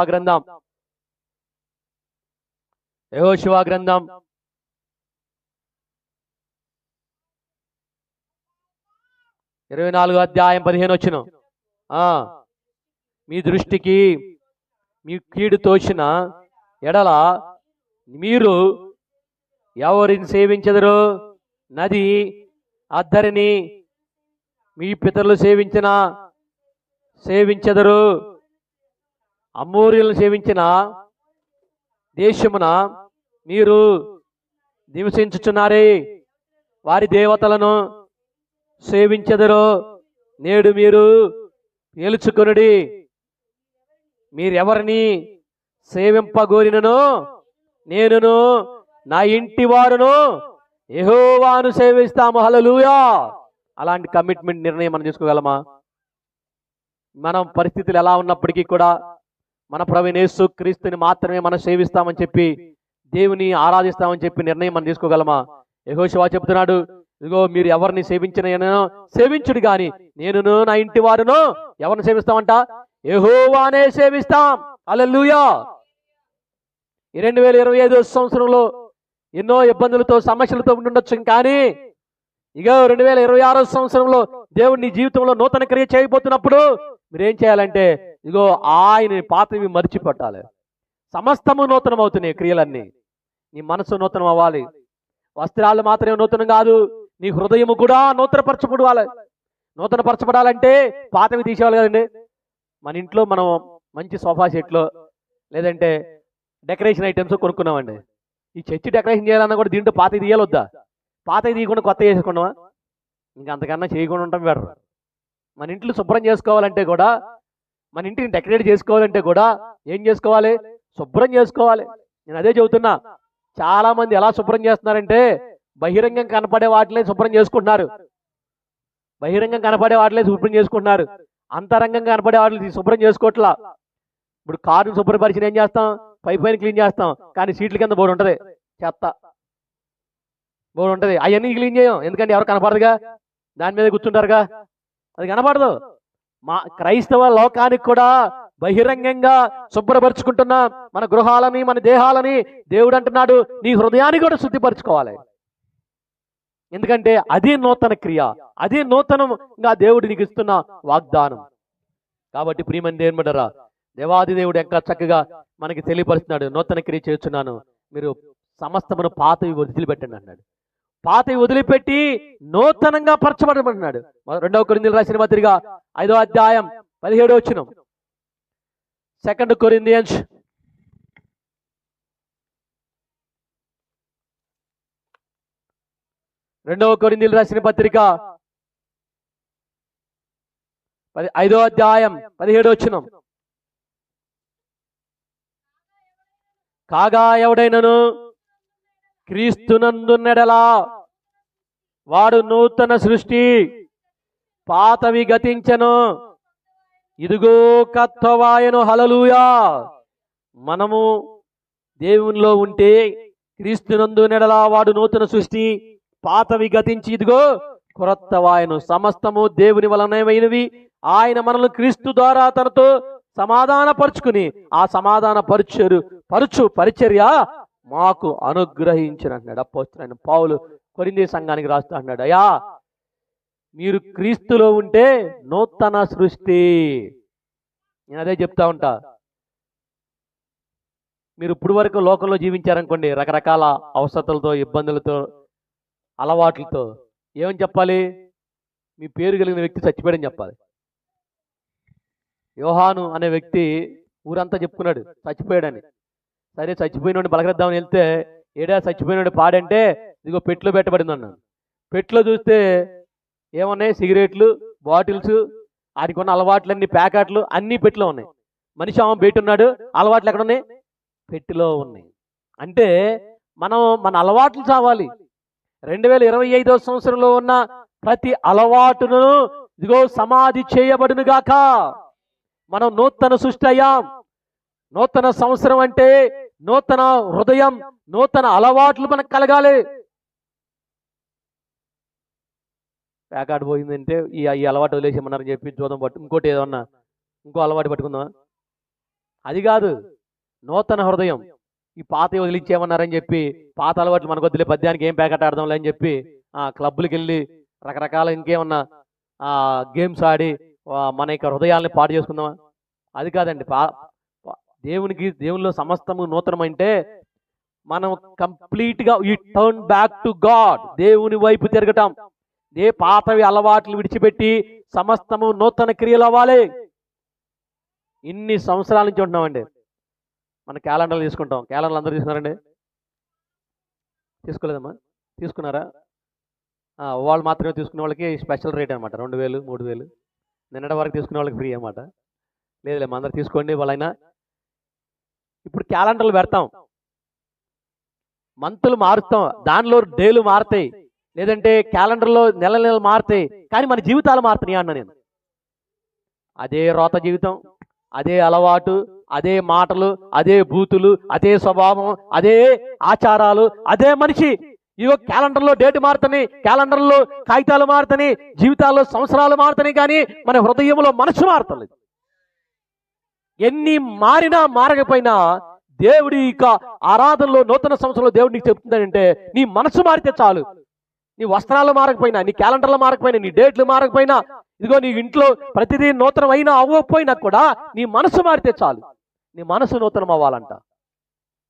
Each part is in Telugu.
గ్రంథం. యెహోషువ గ్రంథం. ఇరవై నాలుగు అధ్యాయం పదిహేను వచ్చిన. మీ దృష్టికి మీ కీడు తోచిన ఎడల మీరు ఎవరిని సేవించదరు? నది అద్దరిని మీ పితరులు సేవించిన సేవించదరు? అమ్మూర్యులను సేవించిన దేశమున మీరు నివసించుచున్నారే. వారి దేవతలను సేవించెదరు నేడు మీరు ఏలుచుకొనుడి మీరెవరిని సేవింపగోరినను నేనును నా ఇంటి వారును ఎహోవాను సేవిస్తాము. హలలుయా అలాంటి కమిట్మెంట్ నిర్ణయం మనం తీసుకోగలమా మనం పరిస్థితులు ఎలా ఉన్నప్పటికీ కూడా మన ప్రవీణేసు క్రీస్తుని మాత్రమే మనం సేవిస్తామని చెప్పి దేవుని ఆరాధిస్తామని చెప్పి నిర్ణయం మనం తీసుకోగలమా? యహోశివా చెబుతున్నాడు ఇదిగో మీరు ఎవరిని సేవించిన సేవించుడు గాని నేను నా ఇంటి వారును ఎవరిని సేవిస్తామంట? యహోవానే సేవిస్తాం. అలెలుయా ఈ రెండు వేల ఇరవై ఐదు సంవత్సరంలో ఎన్నో ఇబ్బందులతో సమస్యలతో ఉండొచ్చు కానీ ఇక రెండు వేల ఇరవై ఆరో సంవత్సరంలో దేవుడు నీ జీవితంలో నూతన క్రియ చేయబోతున్నప్పుడు మీరేం చేయాలంటే ఇదిగో ఆయన పాతవి మర్చిపెట్టాలి. సమస్తము నూతనం అవుతున్నాయి క్రియలన్నీ. నీ మనసు నూతనం అవ్వాలి. వస్త్రాలు మాత్రమే నూతనం కాదు నీ హృదయము కూడా నూతనపరచబడాలి. నూతనపరచబడాలంటే పాతవి తీసేవాలి కదండి. మన ఇంట్లో మనం మంచి సోఫా సెట్లో లేదంటే డెకరేషన్ ఐటమ్స్ కొనుక్కున్నామండి. ఈ చర్చి డెకరేషన్ చేయాలన్నా కూడా దీంట్లో పాత తీయాలొద్దా? పాత తీయకుండా కొత్త చేసుకున్నావా ఇంకా అంతకన్నా చేయకుండా ఉంటాం బెటర్. మన ఇంట్లో శుభ్రం చేసుకోవాలంటే కూడా మన ఇంటిని డెకరేట్ చేసుకోవాలంటే కూడా ఏం చేసుకోవాలి? శుభ్రం చేసుకోవాలి. నేను అదే చెబుతున్నా. చాలా మంది ఎలా శుభ్రం చేస్తున్నారంటే బహిరంగం కనపడే వాటిలే శుభ్రం చేసుకుంటున్నారు. బహిరంగం కనపడే వాటిలే శుభ్రం చేసుకుంటున్నారు. అంతరంగం కనపడే వాటిని శుభ్రం చేసుకోవట్లా? ఇప్పుడు కారును శుభ్రపరిచిన ఏం చేస్తాం? పై పైన క్లీన్ చేస్తాం. కానీ సీట్ల కింద బోర్డు ఉంటుంది. చెత్త. బోర్డు ఉంటుంది. అవన్నీ క్లీన్ చేయం. ఎందుకంటే ఎవరు కనపడదుగా? దాని మీద కూర్చుంటారుగా? అది కనపడదు. మా క్రైస్తవ లోకానికి కూడా బహిరంగంగా శుభ్రపరుచుకుంటున్న మన గృహాలని మన దేహాలని దేవుడు అంటున్నాడు. నీ హృదయాన్ని కూడా శుద్ధిపరచుకోవాలి. ఎందుకంటే అదే నూతన క్రియ అదే నూతనంగా దేవుడు నీకు ఇస్తున్న వాగ్దానం. కాబట్టి ప్రియమని దేవుడరా దేవాది దేవుడు ఇంకా చక్కగా మనకి తెలియపరుస్తున్నాడు. నూతన క్రియ చేస్తున్నాను. మీరు సమస్తమును పాతవి వదిలిపెట్టండి అన్నాడు. పాతవి వదిలిపెట్టి నూతనంగా పరచబడమన్నాడు రెండవ కొరిందీలు రాసిన పత్రిక ఐదో అధ్యాయం పదిహేడు వచ్చిన సెకండ్ కొరిందియన్స్ రెండవ కొరిందీలు రాసిన పత్రిక పది ఐదో అధ్యాయం పదిహేడు వచ్చిన కాగా ఎవడైనను? క్రీస్తునందున్నెడలా వాడు నూతన సృష్టి. పాతవి గతించను. ఇదిగో కత్తవాయను హలలుయా మనము దేవునిలో ఉంటే క్రీస్తునందు నెడలా. వాడు నూతన సృష్టి. పాతవి గతించి ఇదిగో కొరత్తవాయను సమస్తము దేవుని వలనమైనవి ఆయన మనల్ని క్రీస్తు ద్వారా తనతో సమాధాన పరుచుకుని ఆ సమాధాన పరుచరు పరుచు పరిచర్య మాకు అనుగ్రహించిన అన్నాడు అపోస్తున్న పావులు కొరింది సంఘానికి రాస్తా అన్నాడు అయ్యా మీరు క్రీస్తులో ఉంటే నూతన సృష్టి. నేను అదే చెప్తా ఉంటా. మీరు ఇప్పుడు వరకు లోకంలో జీవించారనుకోండి రకరకాల అవసరతలతో ఇబ్బందులతో అలవాట్లతో ఏమని చెప్పాలి? మీ పేరు కలిగిన వ్యక్తి చచ్చిపోయాడని చెప్పాలి. యోహాను అనే వ్యక్తి ఊరంతా చెప్పుకున్నాడు చచ్చిపోయాడని. సరే చచ్చిపోయినోడు బలగద్దామని వెళ్తే ఏడా చచ్చిపోయినోడు పాడంటే ఇదిగో పెట్లో పెట్టబడింది అన్నాను పెట్లో చూస్తే ఏమున్నాయి? సిగరెట్లు బాటిల్స్ ఆడికి ఉన్న అలవాట్లన్నీ ప్యాకెట్లు అన్నీ పెట్టిలో ఉన్నాయి. మనిషి ఆమె బయట ఉన్నాడు. అలవాట్లు ఎక్కడ ఉన్నాయి పెట్టిలో ఉన్నాయి. అంటే మనం మన అలవాట్లు చావాలి. రెండు వేల ఇరవై ఐదో సంవత్సరంలో ఉన్న ప్రతి అలవాటును ఇదిగో సమాధి చేయబడునుగాక. మనం నూతన సృష్టి అయ్యాం. నూతన సంవత్సరం అంటే నూతన హృదయం నూతన అలవాట్లు మనకు కలగాలి. ప్యాకాట్ పోయిందంటే ఈ ఈ అలవాటు వదిలేసేమన్నారని చెప్పి చూద్దాం పట్టు ఇంకోటి ఏదన్నా ఇంకో అలవాటు పట్టుకుందాం అది కాదు. నూతన హృదయం. ఈ పాత వదిలించేమన్నారని చెప్పి పాత అలవాట్లు మనకు వదిలే పద్యానికి ఏం ప్యాకెట్ ఆడదాంలే అని చెప్పి ఆ క్లబ్లకు వెళ్ళి రకరకాల ఇంకేమన్నా ఆ గేమ్స్ ఆడి మన యొక్క హృదయాల్ని పాడు చేసుకుందామా? అది కాదండి. పా- దేవునికి దేవునిలో సమస్తము నూతనమంటే మనం కంప్లీట్గా ఈ టర్న్ బ్యాక్ టు గాడ్ దేవుని వైపు తిరగటం. ఏ పాతవి అలవాట్లు విడిచిపెట్టి సమస్తము నూతన క్రియలు అవ్వాలి. ఇన్ని సంవత్సరాల నుంచి ఉంటున్నామండి. మన క్యాలెండర్లు తీసుకుంటాం. క్యాలెండర్లు అందరూ తీసుకున్నారండి? తీసుకోలేదమ్మా? తీసుకున్నారా? వాళ్ళు మాత్రమే తీసుకునే వాళ్ళకి స్పెషల్ రేట్ అనమాట రెండు వేలు మూడు వేలు. నిన్నటి వరకు తీసుకునే వాళ్ళకి ఫ్రీ అనమాట లేదులే అందరు తీసుకోండి వాళ్ళైనా. ఇప్పుడు క్యాలెండర్లు పెడతాం. మంతులు మారుస్తాం. దానిలో డేలు మారుతాయి. లేదంటే క్యాలెండర్లో నెల నెలలు మారుతాయి. కానీ మన జీవితాలు మారుతున్నాయి అన్న నేను. అదే రోత జీవితం అదే అలవాటు అదే మాటలు అదే బూతులు అదే స్వభావం అదే ఆచారాలు అదే మనిషి. ఇవో క్యాలెండర్లో డేట్ మారుతున్నాయి క్యాలెండర్లో కాగితాలు మారుతాయి జీవితాల్లో సంవత్సరాలు మారుతాయి కానీ మన హృదయంలో మనసు మారతలేదు. ఎన్ని మారినా మారకపోయినా దేవుడి ఇక ఆరాధనలో నూతన సంవత్సరంలో దేవుడు నీకు చెప్తుందంటే నీ మనసు మారితే చాలు. నీ వస్త్రాలు మారకపోయినా నీ క్యాలెండర్లు మారకపోయినా నీ డేట్లు మారకపోయినా ఇదిగో నీ ఇంట్లో ప్రతిదీ నూతనం అయినా అవ్వకపోయినా కూడా నీ మనసు మారితే చాలు. నీ మనసు నూతనం అవ్వాలంట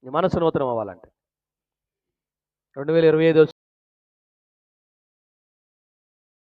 నీ మనసు నూతనం అవ్వాలంట రెండు వేల ఇరవై ఐదు